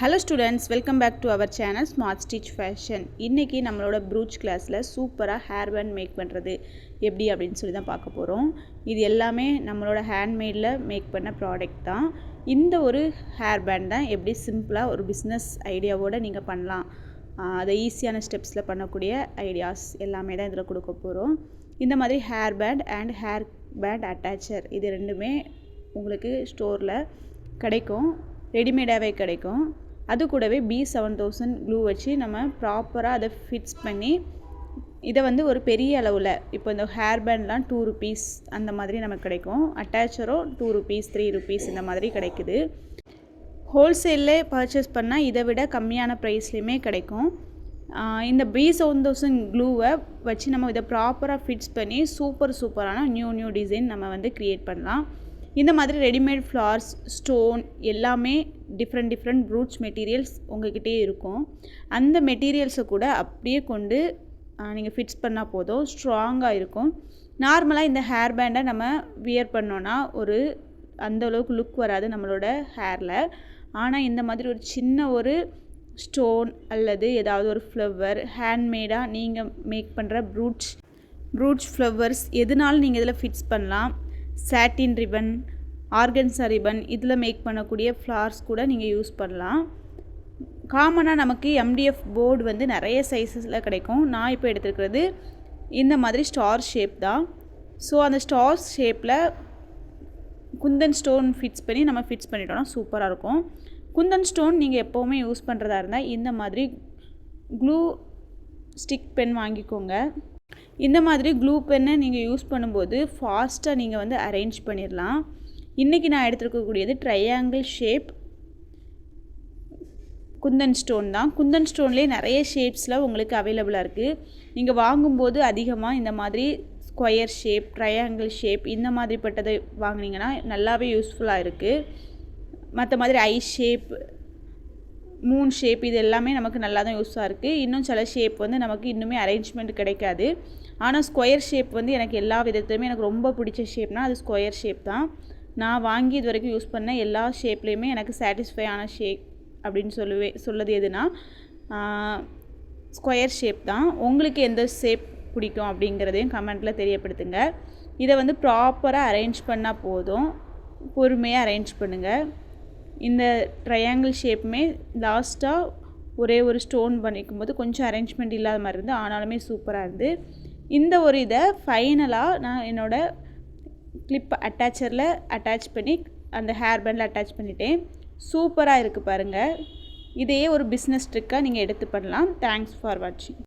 Hello students welcome back to our channel smart stitch fashion இன்றைக்கி நம்மளோட brooch கிளாஸில் சூப்பராக ஹேர் பேண்ட் மேக் பண்ணுறது எப்படி அப்படின்னு சொல்லி தான் பார்க்க போகிறோம் இது எல்லாமே நம்மளோட ஹேண்ட்மேடில் மேக் பண்ண ப்ராடக்ட் தான். இந்த ஒரு ஹேர் பேண்ட் தான் எப்படி சிம்பிளாக ஒரு பிஸ்னஸ் ஐடியாவோடு நீங்கள் பண்ணலாம். அதை ஈஸியான ஸ்டெப்ஸில் பண்ணக்கூடிய ஐடியாஸ் எல்லாமே தான் இதில் கொடுக்க போகிறோம் இந்த மாதிரி hair band and hair band attacher இது ரெண்டுமே உங்களுக்கு ஸ்டோரில் கிடைக்கும். ரெடிமேடாகவே கிடைக்கும். அது கூடவே பி செவன் தௌசண்ட் க்ளூ வச்சு நம்ம ப்ராப்பராக அதை ஃபிட்ஸ் பண்ணி இதை வந்து ஒரு பெரிய அளவில் இப்போ இந்த ஹேர் பேண்ட்லாம் டூ ருபீஸ் அந்த மாதிரி நமக்கு கிடைக்கும். அட்டாச்சரும் டூ ருபீஸ் த்ரீ ருபீஸ் இந்த மாதிரி கிடைக்குது. ஹோல்சேல்லே பர்ச்சேஸ் பண்ணால் இதை விட கம்மியான ப்ரைஸ்லேயுமே கிடைக்கும். இந்த பி செவன் தௌசண்ட் க்ளூவை வச்சு நம்ம இதை ப்ராப்பராக ஃபிட்ஸ் பண்ணி சூப்பர் சூப்பரான நியூ நியூ டிசைன் நம்ம வந்து க்ரியேட் பண்ணலாம். இந்த மாதிரி ரெடிமேட் ஃப்ளார்ஸ் ஸ்டோன் எல்லாமே டிஃப்ரெண்ட் டிஃப்ரெண்ட் ப்ரூட்ஸ் மெட்டீரியல்ஸ் உங்ககிட்டே இருக்கும். அந்த மெட்டீரியல்ஸை கூட அப்படியே கொண்டு நீங்கள் ஃபிட்ஸ் பண்ணால் போதும். ஸ்ட்ராங்காக இருக்கும். நார்மலாக இந்த ஹேர் பேண்டை நம்ம வியர் பண்ணோன்னா ஒரு அந்த அளவுக்கு லுக் வராது நம்மளோட ஹேரில் ஆனால் இந்த மாதிரி ஒரு சின்ன ஒரு ஸ்டோன் அல்லது ஏதாவது ஒரு ஃப்ளவர் ஹேண்ட்மேடாக நீங்கள் மேக் பண்ணுற ப்ரூட்ஸ் ப்ரூட்ஸ் ஃப்ளவர்ஸ் எதுனாலும் நீங்கள் இதில் ஃபிட்ஸ் பண்ணலாம். சாட்டின் ரிபன் ஆர்கன்ஸா ரிபன் இதில் மேக் பண்ணக்கூடிய ஃப்ளார்ஸ் கூட நீங்கள் யூஸ் பண்ணலாம். காமனாக நமக்கு எம்டிஎஃப் போர்டு வந்து நிறைய சைஸஸில் கிடைக்கும். நான் இப்போ எடுத்துருக்கிறது இந்த மாதிரி ஸ்டார் ஷேப் தான். ஸோ அந்த ஸ்டார் ஷேப்பில் குந்தன் ஸ்டோன் ஃபிட்ஸ் பண்ணி நம்ம ஃபிட்ஸ் பண்ணிட்டோம்னா சூப்பராக இருக்கும். குந்தன் ஸ்டோன் நீங்கள் எப்போவுமே யூஸ் பண்ணுறதா இருந்தால் இந்த மாதிரி க்ளூ ஸ்டிக் பென் வாங்கிக்கோங்க. இந்த மாதிரி க்ளூ பென்னை நீங்கள் யூஸ் பண்ணும்போது ஃபாஸ்ட்டாக நீங்கள் வந்து அரேஞ்ச் பண்ணிடலாம் இன்றைக்கி நான் எடுத்துருக்கக்கூடியது ட்ரையாங்கிள் ஷேப் குந்தன் ஸ்டோன் தான். குந்தன் ஸ்டோன்லேயே நிறைய ஷேப்ஸில் உங்களுக்கு அவைலபிளாக இருக்குது நீங்கள் வாங்கும்போது அதிகமாக இந்த மாதிரி ஸ்கொயர் ஷேப் ட்ரையாங்கிள் ஷேப் இந்த மாதிரிப்பட்டதை வாங்கினீங்கன்னா நல்லாவே யூஸ்ஃபுல்லாக இருக்குது மற்ற மாதிரி ஐ ஷேப் மூன் ஷேப் இது எல்லாமே நமக்கு நல்லா தான் யூஸாக இருக்குது இன்னும் சில ஷேப் வந்து நமக்கு இன்னுமே அரேஞ்ச்மெண்ட் கிடைக்காது. ஆனால் ஸ்கொயர் ஷேப் வந்து எனக்கு எல்லா விதத்துலையுமே எனக்கு ரொம்ப பிடிச்ச ஷேப்னால் அது ஸ்கொயர் ஷேப் தான். நான் வாங்கி இது வரைக்கும் யூஸ் பண்ண எல்லா ஷேப்லேயுமே எனக்கு சாட்டிஸ்ஃபை ஆன ஷேப் அப்படின்னு சொல்லுவே சொல்லது எதுனா ஸ்கொயர் ஷேப் தான். உங்களுக்கு எந்த ஷேப் பிடிக்கும் அப்படிங்கிறதையும் கமெண்ட்டில் தெரியப்படுத்துங்க. இதை வந்து ப்ராப்பராக அரேஞ்ச் பண்ணால் போதும். பொறுமையாக அரேஞ்ச் பண்ணுங்கள் இந்த ட்ரையாங்கிள் ஷேப்புமே லாஸ்ட்டாக ஒரே ஒரு ஸ்டோன் பண்ணிக்கும் போது கொஞ்சம் அரேஞ்ச்மெண்ட் இல்லாத மாதிரி இருந்து ஆனாலுமே சூப்பராக இருந்து. இந்த ஒரு இதை ஃபைனலாக நான் என்னோடய கிளிப் அட்டாச்சரில் அட்டாச் பண்ணி அந்த ஹேர் பேண்டில் அட்டாச் பண்ணிட்டேன். சூப்பராக இருக்குது பாருங்கள் இதையே ஒரு பிஸ்னஸ் ட்ரிக்காக நீங்கள் எடுத்து பண்ணலாம். தேங்க்ஸ் ஃபார் வாட்சிங்